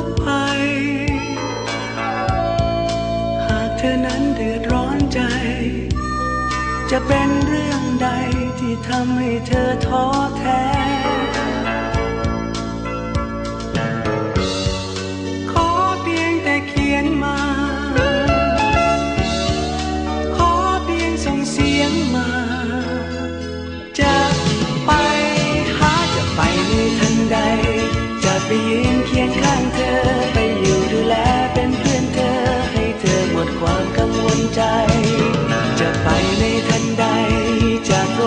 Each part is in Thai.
ก ดือดร้อนใจ จะเป็นเรื่องใดที่ทำให้เธอท้อแท้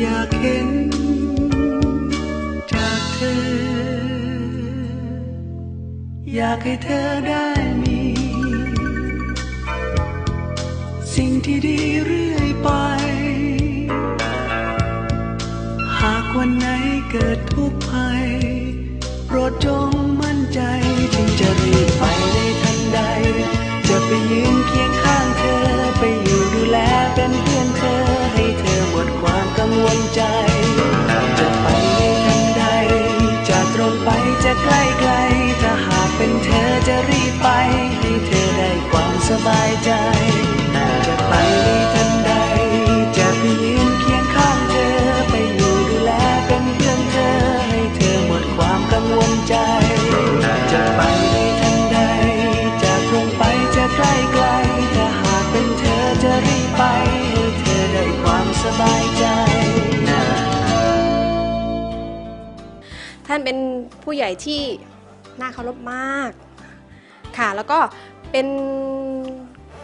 อยากเห็นจากเธอ อยากให้เธอได้มี สิ่งที่ดีเรื่อยไป หากวันไหนเกิดทุกข์ภัย สบายใจจะไปในทันใด จะไปยืนเคียงข้างเธอ ไปอยู่ดูแลเป็นเพื่อนเธอ ให้เธอหมดความกังวลใจจะไปในทันใด จะตรงไปจะใกล้ไกล ถ้าหากเป็นเธอจะรีบไป ให้เธอได้ความสบายใจท่านเป็นผู้ใหญ่ที่น่าเคารพมาก ค่ะ แล้วก็เป็น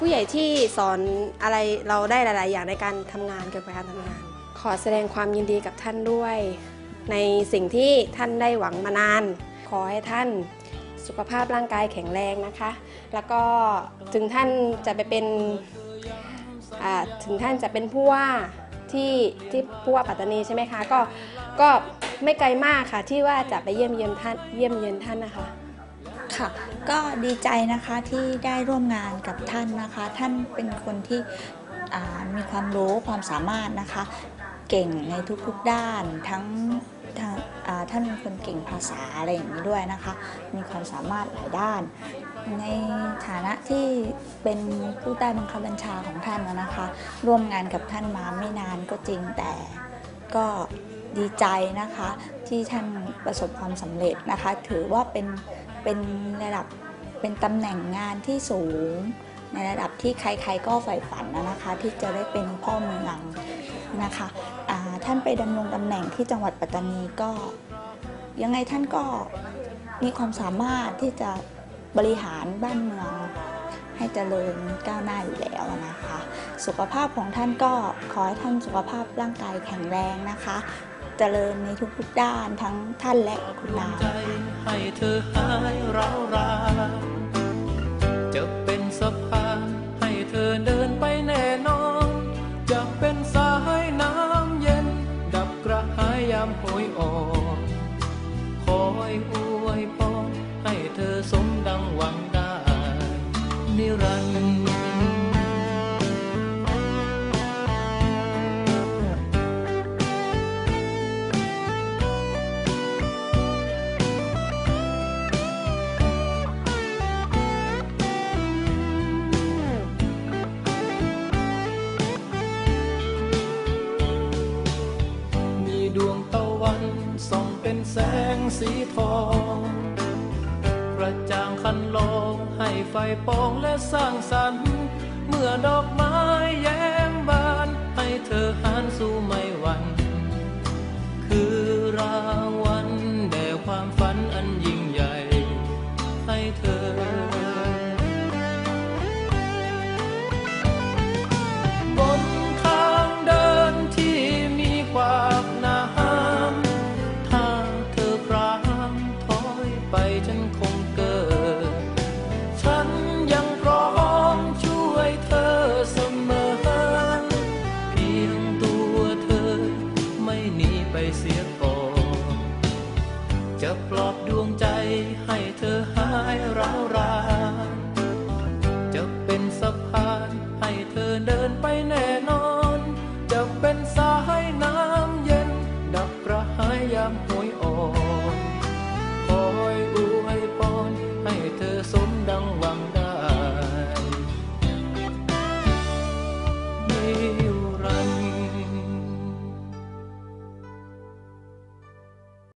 ผู้ใหญ่ที่สอนอะไรเราได้หลาย ๆ อย่างในการทำงานเกี่ยวกับการทำงาน ขอแสดงความยินดีกับท่านด้วย ในสิ่งที่ท่านได้หวังมานาน ขอให้ท่านสุขภาพร่างกายแข็งแรงนะคะ แล้วก็ถึงท่านจะไปเป็นถึงท่านจะเป็นผู้ว่าที่ที่ผู้ว่าปัตตานีใช่ไหมคะ ก็ก็ไม่ไกลมากค่ะที่ว่าจะไปเยี่ยมเยียมท่านเยี่ยมเยียนท่านนะคะ ค่ะ ก็ดีใจนะคะที่ได้ร่วมงานกับท่านนะคะ ท่านเป็นคนที่มีความรู้ความสามารถนะคะ เก่งในทุกๆด้านทั้งท่านเป็นคนเก่งภาษาอะไรอย่างนี้ด้วยนะคะ มีความสามารถหลายด้าน ในฐานะที่เป็นผู้ใต้บังคับบัญชาของท่านนะคะ ร่วมงานกับท่านมาไม่นานก็จริงแต่ก็ดีใจนะคะที่ท่านประสบความสำเร็จนะคะ ถือว่าเป็น เป็นระดับเป็นตำแหน่งงานที่สูง ในระดับที่ใครๆก็ใฝ่ฝันนะคะ ที่จะได้เป็นพ่อเมืองนะคะท่านไปดำรงตำแหน่งที่จังหวัดปัตตานีก็ ยังไงท่านก็มีความสามารถที่จะบริหารบ้านเมืองให้เจริญก้าวหน้าอยู่แล้วนะคะ สุขภาพของท่านก็ขอให้ท่านสุขภาพร่างกายแข็งแรงนะคะ เจริญในทุกๆด้านทั้งท่านและคุณนาให้เธอหายร้าวรานจจะเป็นสะพานให้เธอเดินไปแน่นอน จะเป็นสายน้ำเย็น ดับกระหายยามโหยอ่อนคอยอวยพรให้เธอสมดังหวังได้นิรันดร์ ประจางคันลองให้ไฟปองและสร้างสรรเมื่อดอกไม้แย้มบาน ให้เธอหานสู้ไม่หวั่นคือราวันแด่ความฝันอันยิ่ง